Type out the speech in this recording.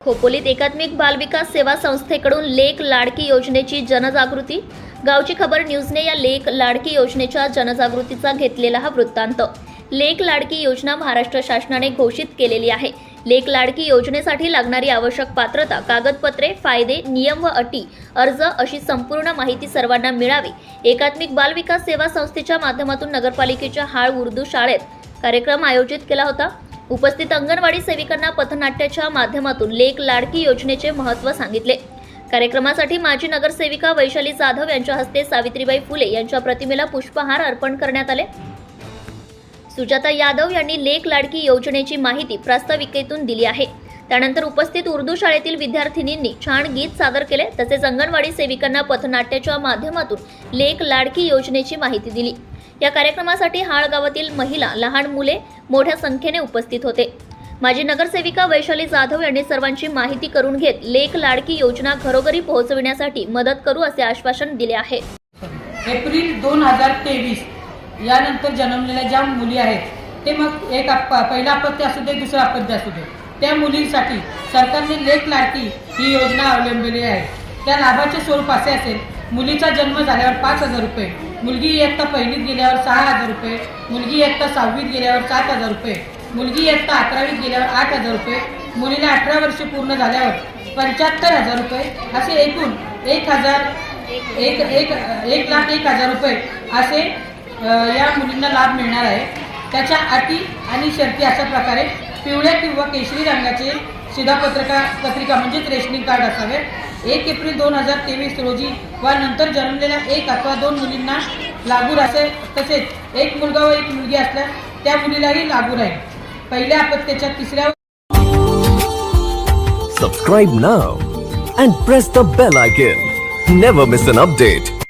खोपोलीत एकात्मिक बालविकास सेवा संस्थेकडून लेक लाडकी योजनेची जनजागृती. गावची खबर न्यूजने या लेक लाडकी योजनेच्या जनजागृतीचा घेतलेला हा वृत्तांत. लेक लाडकी योजना महाराष्ट्र शासनाने घोषित केलेली आहे. लेख लाडकी योजनेसाठी लागणारी आवश्यक पात्रता कागदपत्रे फायदे नियम व अटी अर्ज अशी संपूर्ण माहिती सर्वांना मिळावी. एकात्मिक बालविकास सेवा संस्थेच्या माध्यमातून नगरपालिकेच्या हाळ उर्दू शाळेत कार्यक्रम आयोजित केला होता. उपस्थित अंगणवाडी सेविकांना पथनाट्याच्या माध्यमातून लेक लाडकी योजनेचे महत्त्व सांगितले. कार्यक्रमासाठी माजी नगरसेविका वैशाली जाधव यांच्या हस्ते सावित्रीबाई फुले यांच्या प्रतिमेला पुष्पहार अर्पण करण्यात आले. सुजाता यादव यांनी लेक लाडकी योजनेची माहिती प्रास्ताविकेतून दिली आहे. त्यानंतर उपस्थित उर्दू शाळेतील विद्यार्थिनींनी छान गीत सादर केले तसेच अंगणवाडी सेविकांना पथनाट्याच्या माध्यमातून लेक लाडकी योजनेची माहिती दिली. या कार्यक्रमासाठी हाळ गावातील महिला लहान मुले मोठ्या संख्येने उपस्थित होते. माजी नगरसेविका वैशाली जाधव यांनी सर्वांची माहिती करून घेत लेक लाडकी योजना घरोघरी पोहोचविण्यासाठी मदत करू असे आश्वासन दिले आहे. एप्रिल दोन हजार तेवीस यानंतर जन्मलेल्या ज्या मुली आहेत ते मग एक पहिला अपत्य असू दे दुसरं अपत्य असू दे त्या मुलींसाठी सरकारने लेख लाडकी ही योजना अवलंबलेली आहे. त्या लाभाचे स्वरूप असे असेल मुलीचा जन्म झाल्यावर पाच हजार रुपये मुलगी इयत्ता पहिलीत गेल्यावर सहा हजार रुपये मुलगी इयत्ता सहावीत गेल्यावर सात हजार रुपये मुलगी इयत्ता अकरावीत गेल्यावर आठ हजार रुपये मुलीला अठरा वर्षे पूर्ण झाल्यावर पंच्याहत्तर हजार रुपये असे एकूण एक हजार एक एक एक लाख एक हजार रुपये असे या मुलींना लाभ मिळणार आहे. त्याच्या अटी आणि शर्ती अशा प्रकारे पिवळ्या किंवा केशरी रंगाचे शिधापत्रका पत्रिका म्हणजेच रेशनिंग कार्ड असावे. एक एप्रिल दोन हजार तेवीस रोजी वा नंतर जन्मलेल्या एक अथवा दोन मुलींना लागू राहते. तसेच एक मुलगा व एक मुलगी असल्यास त्या मुलीलाही लागू राहील. पहिल्या अपत्याच्या तिसऱ्या subscribe now and press the bell icon never miss an update